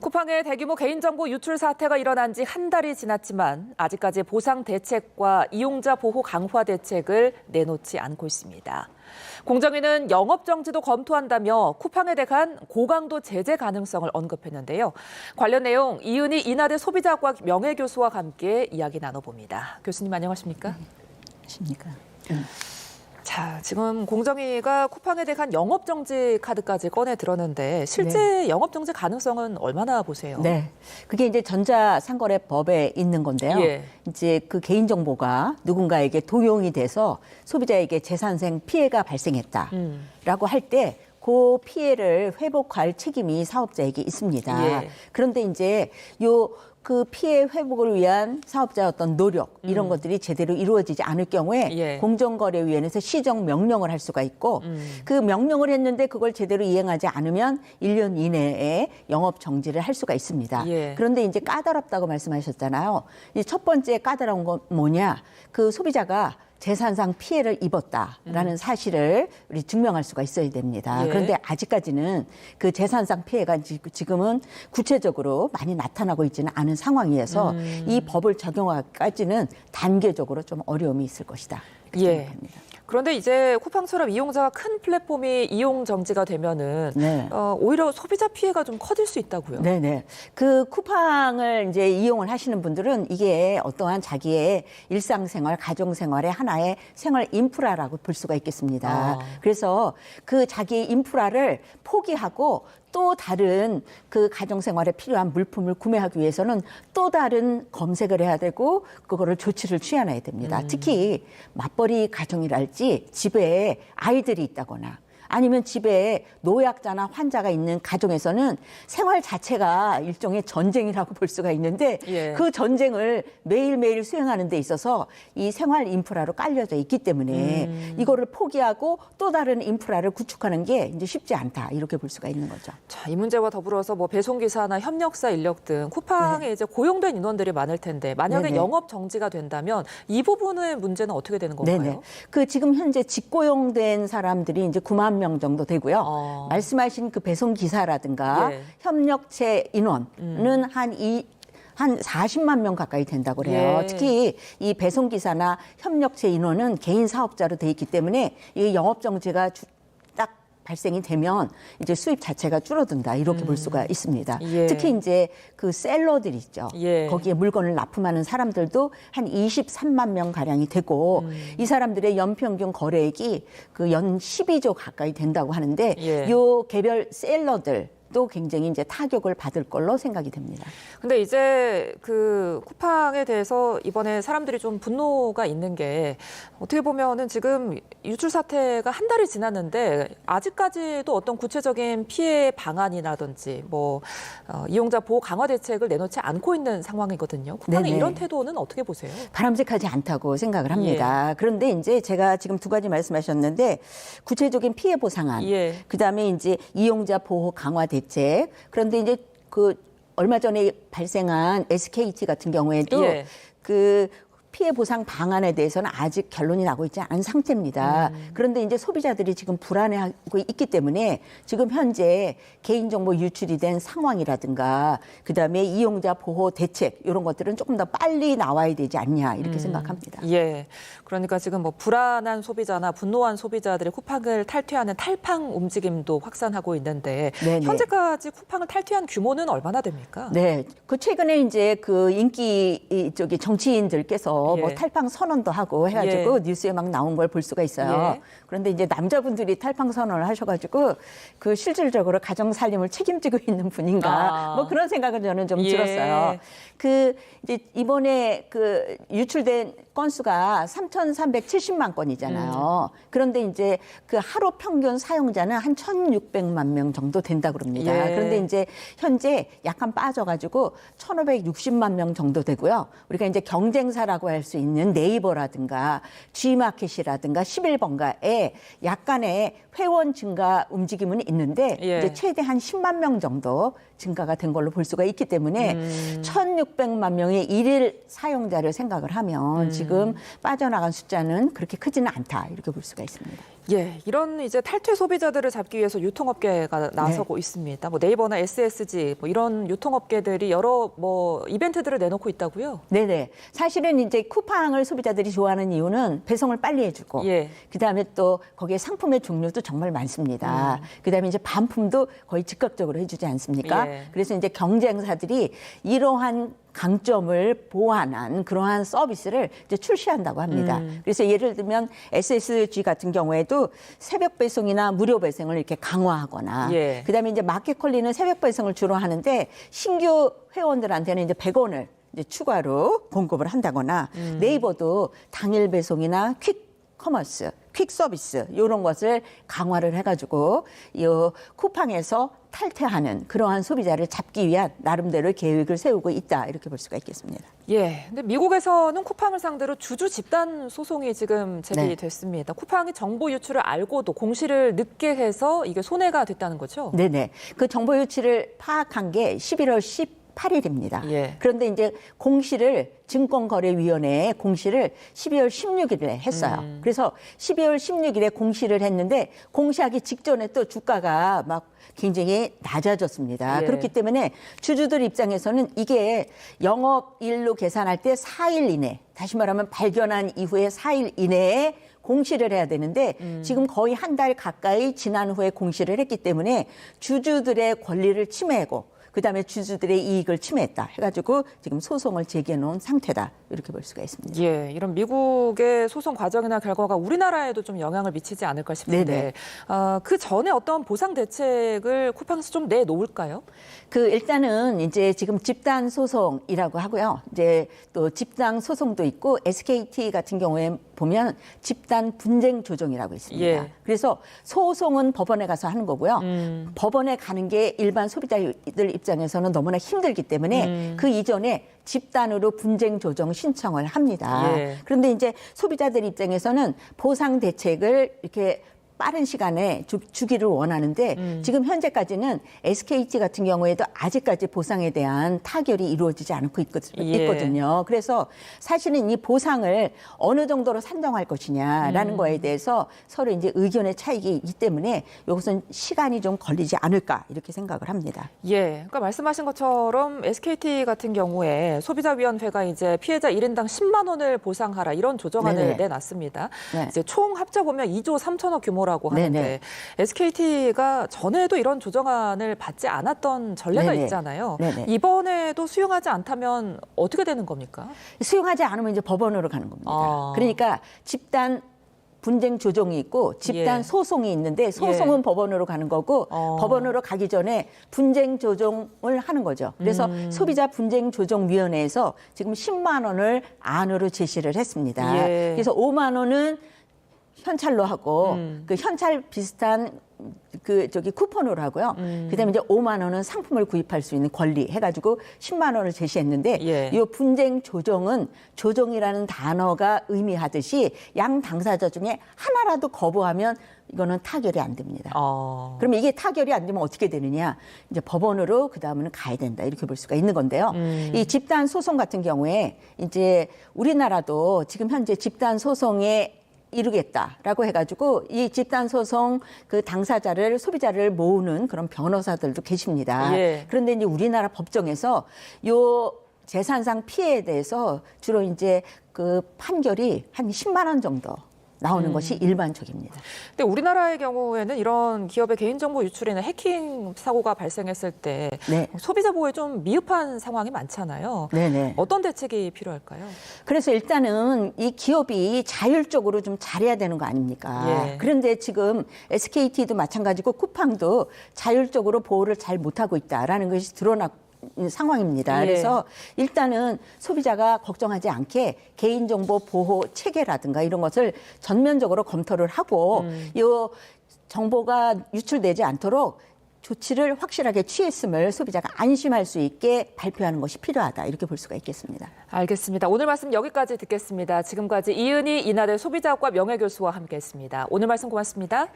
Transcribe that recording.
쿠팡의 대규모 개인정보 유출 사태가 일어난 지 한 달이 지났지만 아직까지 보상 대책과 이용자 보호 강화 대책을 내놓지 않고 있습니다. 공정위는 영업 정지도 검토한다며 쿠팡에 대한 고강도 제재 가능성을 언급했는데요. 관련 내용 이은희 인하대 소비자과 명예 교수와 함께 이야기 나눠봅니다. 교수님 안녕하십니까? 십니까? 자, 지금 공정위가 쿠팡에 대한 영업 정지 카드까지 꺼내 들었는데 실제 영업 정지 가능성은 얼마나 보세요? 네. 그게 이제 전자상거래법에 있는 건데요. 예. 이제 그 개인정보가 누군가에게 도용이 돼서 소비자에게 재산생 피해가 발생했다라고 음. 할때 그 피해를 회복할 책임이 사업자에게 있습니다. 예. 그런데 이제 요 그 피해 회복을 위한 사업자의 어떤 노력 이런 음. 것들이 제대로 이루어지지 않을 경우에 예. 공정거래위원회에서 시정 명령을 할 수가 있고 음. 그 명령을 했는데 그걸 제대로 이행하지 않으면 1년 이내에 영업 정지를 할 수가 있습니다. 예. 그런데 이제 까다롭다고 말씀하셨잖아요. 이 첫 번째 까다로운 건 뭐냐? 그 소비자가 재산상 피해를 입었다라는 사실을 우리 증명할 수가 있어야 됩니다. 음. 예. 그런데 아직까지는 그 재산상 피해가 지- 지금은 구체적으로 많이 나타나고 있지는 않은 상황이어서 음. 이 법을 적용하기까지는 단계적으로 좀 어려움이 있을 것이다. 예. 생각합니다. 그런데 이제 쿠팡처럼 이용자가 큰 플랫폼이 이용 정지가 되면은 네. 어, 오히려 소비자 피해가 좀 커질 수 있다고요. 네네. 그 쿠팡을 이제 이용을 하시는 분들은 이게 어떠한 자기의 일상생활, 가정생활의 하나의 생활 인프라라고 볼 수가 있겠습니다. 아. 그래서 그 자기의 인프라를 포기하고 또 다른 그 가정생활에 필요한 물품을 구매하기 위해서는 또 다른 검색을 해야 되고 그거를 조치를 취해놔야 됩니다. 특히 맞벌이 가정이랄지 집에 아이들이 있다거나 아니면 집에 노약자나 환자가 있는 가정에서는 생활 자체가 일종의 전쟁이라고 볼 수가 있는데 예. 그 전쟁을 매일매일 수행하는 데 있어서 이 생활 인프라로 깔려져 있기 때문에 음. 이거를 포기하고 또 다른 인프라를 구축하는 게 이제 쉽지 않다 이렇게 볼 수가 있는 거죠. 자, 이 문제와 더불어서 뭐 배송기사나 협력사 인력 등 쿠팡에 이제 고용된 인원들이 많을 텐데 만약에 네. 네네. 영업 정지가 된다면 이 부분의 문제는 어떻게 되는 건가요? 네네. 그 지금 현재 직고용된 사람들이 이제 9만 명 정도 되고요. 어. 말씀하신 그 배송 기사라든가 예. 협력체 인원은 한이 한 40만 명 가까이 된다고 그래요. 예. 특히 이 배송 기사나 협력체 인원은 개인 사업자로 돼 있기 때문에 이 영업 정지가 주- 딱 발생이 되면 이제 수입 자체가 줄어든다 이렇게 볼 수가 있습니다. 예. 특히 이제 그 셀러들 있죠. 예. 거기에 물건을 납품하는 사람들도 한 23만 명 가량이 되고 음. 이 사람들의 연평균 거래액이 그 연 12조 가까이 된다고 하는데 예. 요 개별 셀러들 도 굉장히 이제 타격을 받을 걸로 생각이 됩니다. 근데 이제 그 쿠팡에 대해서 이번에 사람들이 좀 분노가 있는 게 어떻게 보면은 지금 유출 사태가 한 달이 지났는데 아직까지도 어떤 구체적인 피해 방안이라든지 뭐 어, 이용자 보호 강화 대책을 내놓지 않고 있는 상황이거든요. 쿠팡의 네네. 이런 태도는 어떻게 보세요? 바람직하지 않다고 생각을 예. 합니다. 그런데 이제 제가 지금 두 가지 말씀하셨는데 구체적인 피해 보상안, 예. 그다음에 이제 이용자 보호 강화 대책. 그런데 이제 그 얼마 전에 발생한 SKT 같은 경우에도 예. 그 피해 보상 방안에 대해서는 아직 결론이 나고 있지 않은 상태입니다. 그런데 이제 소비자들이 지금 불안해하고 있기 때문에 지금 현재 개인정보 유출이 된 상황이라든가 그다음에 이용자 보호 대책 이런 것들은 조금 더 빨리 나와야 되지 않냐 이렇게 생각합니다. 예. 그러니까 지금 뭐 불안한 소비자나 분노한 소비자들이 쿠팡을 탈퇴하는 탈팡 움직임도 확산하고 있는데 네네. 현재까지 쿠팡을 탈퇴한 규모는 얼마나 됩니까? 네, 그 최근에 이제 그 인기 이 저기 정치인들께서 예. 뭐 탈팡 선언도 하고 해가지고 뉴스에 막 나온 걸 볼 수가 있어요. 예. 그런데 이제 남자분들이 탈팡 선언을 하셔가지고 그 실질적으로 가정 살림을 책임지고 있는 분인가 아. 뭐 그런 생각은 저는 좀 예. 들었어요. 그 이제 이번에 그 유출된 건수가 3,370만 건이잖아요. 그런데 이제 그 하루 평균 사용자는 한 1,600만 명 정도 된다 그럽니다. 예. 그런데 이제 현재 약간 빠져가지고 1,560만 명 정도 되고요. 우리가 이제 경쟁사라고 할 수 있는 네이버라든가 G마켓이라든가 11번가에 약간의 회원 증가 움직임은 있는데 예. 이제 최대 한 10만 명 정도 증가가 된 걸로 볼 수가 있기 때문에 음. 1,600만 명의 일일 사용자를 생각을 하면 지금 빠져나간 숫자는 그렇게 크지는 않다 이렇게 볼 수가 있습니다. 예, 이런 이제 탈퇴 소비자들을 잡기 위해서 유통업계가 나서고 있습니다. 뭐 네이버나 SSG 뭐 이런 유통업계들이 여러 뭐 이벤트들을 내놓고 있다고요. 네네. 사실은 이제 쿠팡을 소비자들이 좋아하는 이유는 배송을 빨리 해주고, 예. 그다음에 또 거기에 상품의 종류도 정말 많습니다. 그다음에 이제 반품도 거의 즉각적으로 해주지 않습니까? 예. 그래서 이제 경쟁사들이 이러한 강점을 보완한 그러한 서비스를 이제 출시한다고 합니다. 음. 그래서 예를 들면 SSG 같은 경우에도 새벽 배송이나 무료 배송을 이렇게 강화하거나 예. 그다음에 이제 마켓컬리는 새벽 배송을 주로 하는데 신규 회원들한테는 이제 100원을 이제 추가로 공급을 한다거나 음. 네이버도 당일 배송이나 퀵 커머스, 퀵 서비스 이런 것을 강화를 해가지고 이 쿠팡에서 탈퇴하는 그러한 소비자를 잡기 위한 나름대로 계획을 세우고 있다 이렇게 볼 수가 있겠습니다. 예. 근데 미국에서는 쿠팡을 상대로 주주 집단 소송이 지금 네. 제기됐습니다. 쿠팡이 정보 유출을 알고도 공시를 늦게 해서 이게 손해가 됐다는 거죠. 네 네. 그 정보 유치를 파악한 게 11월 18일입니다. 예. 그런데 이제 공시를 증권거래위원회에 공시를 12월 16일에 했어요. 음. 그래서 12월 16일에 공시를 했는데 공시하기 직전에 또 주가가 막 굉장히 낮아졌습니다. 예. 그렇기 때문에 주주들 입장에서는 이게 영업일로 계산할 때 4일 이내, 다시 말하면 발견한 이후에 4일 이내에 공시를 해야 되는데 음. 지금 거의 한 달 가까이 지난 후에 공시를 했기 때문에 주주들의 권리를 침해하고 그다음에 주주들의 이익을 침해했다 해가지고 지금 소송을 제기해 놓은 상태다 이렇게 볼 수가 있습니다. 예, 이런 미국의 소송 과정이나 결과가 우리나라에도 좀 영향을 미치지 않을까 싶은데. 어, 그 전에 어떤 보상 대책을 쿠팡에서 좀 내놓을까요? 그 일단은 이제 지금 집단 소송이라고 하고요. 이제 또 집단 소송도 있고 SKT 같은 경우에 보면 집단 분쟁 조정이라고 있습니다. 예. 그래서 소송은 법원에 가서 하는 거고요. 음. 법원에 가는 게 일반 소비자들 입장 에서는 너무나 힘들기 때문에 음. 그 이전에 집단으로 분쟁 조정 신청을 합니다. 예. 그런데 이제 소비자들 입장에서는 보상 대책을 이렇게 빠른 시간에 주, 주기를 원하는데 음. 지금 현재까지는 SKT 같은 경우에도 아직까지 보상에 대한 타결이 이루어지지 않고 있거, 예. 든요 그래서 사실은 이 보상을 어느 정도로 산정할 것이냐라는 음. 거에 대해서 서로 이제 의견의 차이가 있기 때문에 이것은 시간이 좀 걸리지 않을까 이렇게 생각을 합니다. 예, 그러니까 말씀하신 것처럼 SKT 같은 경우에 소비자위원회가 이제 피해자 1인당 10만 원을 보상하라 이런 조정안을 네네. 내놨습니다. 네. 이제 총 합쳐 보면 2조 3천억 규모 라고 하는데 네네. SKT가 전에도 이런 조정안을 받지 않았던 전례가 네네. 있잖아요. 네네. 이번에도 수용하지 않다면 어떻게 되는 겁니까? 수용하지 않으면 이제 법원으로 가는 겁니다. 아. 그러니까 집단 분쟁 조정이 있고 집단 예. 소송이 있는데 소송은 법원으로 가는 거고 어. 법원으로 가기 전에 분쟁 조정을 하는 거죠. 그래서 음. 소비자 분쟁 조정 위원회에서 지금 10만 원을 안으로 제시를 했습니다. 예. 그래서 5만 원은 현찰로 하고 음. 그 현찰 비슷한 그 저기 쿠폰으로 하고요. 음. 그다음에 이제 5만 원은 상품을 구입할 수 있는 권리 해가지고 10만 원을 제시했는데 예. 이 분쟁 조정은 조정이라는 단어가 의미하듯이 양 당사자 중에 하나라도 거부하면 이거는 타결이 안 됩니다. 어. 그러면 이게 타결이 안 되면 어떻게 되느냐? 이제 법원으로 그 다음에는 가야 된다 이렇게 볼 수가 있는 건데요. 음. 이 집단 소송 같은 경우에 이제 우리나라도 지금 현재 집단 소송에 이루겠다라고 해가지고 이 집단 소송 그 당사자를 소비자를 모으는 그런 변호사들도 계십니다. 예. 그런데 이제 우리나라 법정에서 요 재산상 피해에 대해서 주로 이제 그 판결이 한 10만 원 정도 나오는 것이 일반적입니다. 근데 우리나라의 경우에는 이런 기업의 개인정보 유출이나 해킹 사고가 발생했을 때 네. 소비자 보호에 좀 미흡한 상황이 많잖아요. 네네. 어떤 대책이 필요할까요? 그래서 일단은 이 기업이 자율적으로 좀 잘해야 되는 거 아닙니까? 예. 그런데 지금 SKT도 마찬가지고 쿠팡도 자율적으로 보호를 잘 못하고 있다라는 것이 드러났 상황입니다. 예. 그래서 일단은 소비자가 걱정하지 않게 개인정보 보호 체계라든가 이런 것을 전면적으로 검토를 하고 음. 이 정보가 유출되지 않도록 조치를 확실하게 취했음을 소비자가 안심할 수 있게 발표하는 것이 필요하다 이렇게 볼 수가 있겠습니다. 알겠습니다. 오늘 말씀 여기까지 듣겠습니다. 지금까지 이은희 인하대 소비자학과 명예교수와 함께했습니다. 오늘 말씀 고맙습니다.